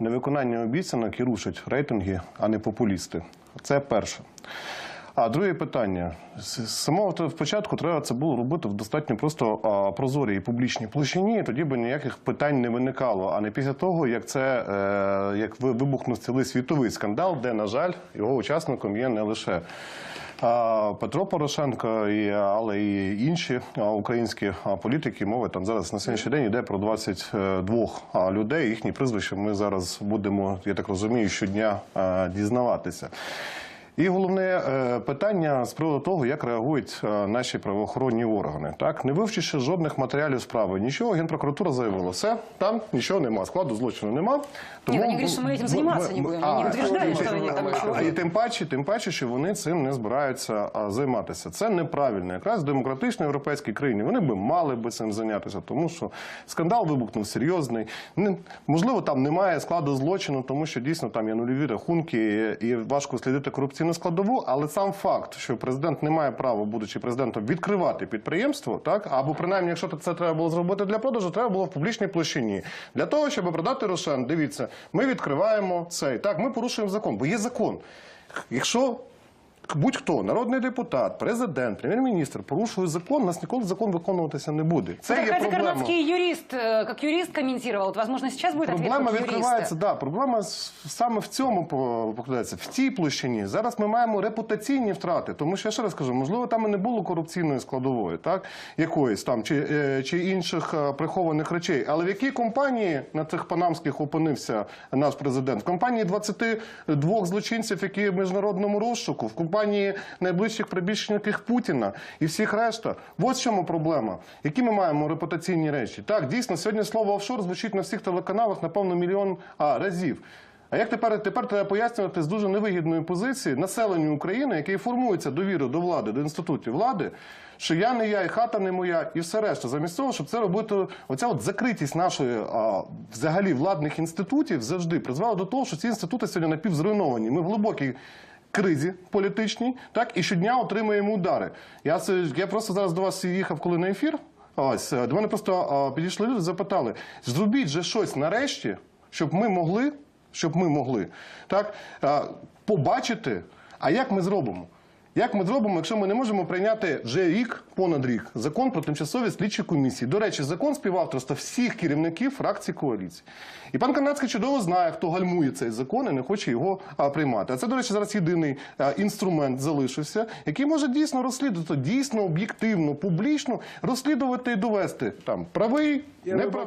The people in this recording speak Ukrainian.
невиконання обіцянок і рушать рейтинги, а не популісти. Це перше. А друге питання. З самого початку треба це було робити в достатньо просто прозорій і публічній площині, тоді би ніяких питань не виникало. А не після того, як це е, як ви- вибухнув цілий світовий скандал, де, на жаль, його учасником є не лише. Петро Порошенко, і, але і інші українські політики. Мови там зараз на сьогоднішній день йде про 22 а, людей. Їхні прізвища ми зараз будемо, я так розумію, щодня дізнаватися. І головне е, питання з приводу того, як реагують е, наші правоохоронні органи. Так, не вивчивши жодних матеріалів справи, нічого, генпрокуратура заявила, все, там нічого нема, складу злочину нема. Нет, они говорят, что мы этим заниматься не будем. Они не утверждают, что они там а, і тим паче, тим паче, що вони цим не збираються займатися. Це неправильно. Якраз в демократичній європейській країні вони би мали би цим зайнятися, тому що скандал вибухнув серйозний. Не, можливо, там немає складу злочину, тому що дійсно там є нульові рахунки і, і важко слідити корупційну складову. Але сам факт, що президент не має права, будучи президентом, відкривати підприємство, так або принаймні, якщо це треба було зробити для продажу, треба було в публічній площині для того, щоб продати Рошен. Дивіться, ми відкриваємо цей. Так, ми порушуємо закон, бо є закон. Якщо будь-хто, народний депутат, президент, прем'єр-міністр порушує закон, у нас ніколи закон виконуватися не буде. Це Вот є как проблема. закарпатский юрист, э, как юрист вот, возможно, сейчас будет ответ Проблема відкривається, да, проблема саме в цьому покладається, в цій площині. Зараз ми маємо репутаційні втрати, тому що я ще раз кажу, можливо, там і не було корупційної складової, так якоїсь там чи, е, чи інших е, прихованих речей. Але в якій компанії на цих панамських опинився наш президент? В компанії 22 злочинців, які в міжнародному розшуку, в компанії найближчих прибічників Путіна і всіх решта. Ось в чому проблема. Які ми маємо репутаційні речі? Так, дійсно, сьогодні слово офшор звучить на всіх телеканалах, напевно, мільйон а, разів. А як тепер, тепер треба пояснювати з дуже невигідної позиції населенню України, яке формується довіру до влади, до інститутів влади, що я не я, і хата не моя, і все решта. Замість того, щоб це робити, оця от закритість нашої а, взагалі владних інститутів завжди призвела до того, що ці інститути сьогодні напівзруйновані. Ми в глибокій кризі політичній, так і щодня отримуємо удари. Я я просто зараз до вас їхав, коли на ефір. Ось е, до мене просто підійшли люди, запитали: зробіть же щось нарешті, щоб ми могли, щоб ми могли так а, побачити. А як ми зробимо? Як ми зробимо, якщо ми не можемо прийняти вже рік, понад рік, закон про тимчасові слідчі комісії? До речі, закон співавторства всіх керівників фракцій коаліції. І пан Канадський чудово знає, хто гальмує цей закон і не хоче його а, приймати. А це, до речі, зараз єдиний а, інструмент залишився, який може дійсно розслідувати, дійсно об'єктивно, публічно розслідувати і довести там правий, неправий.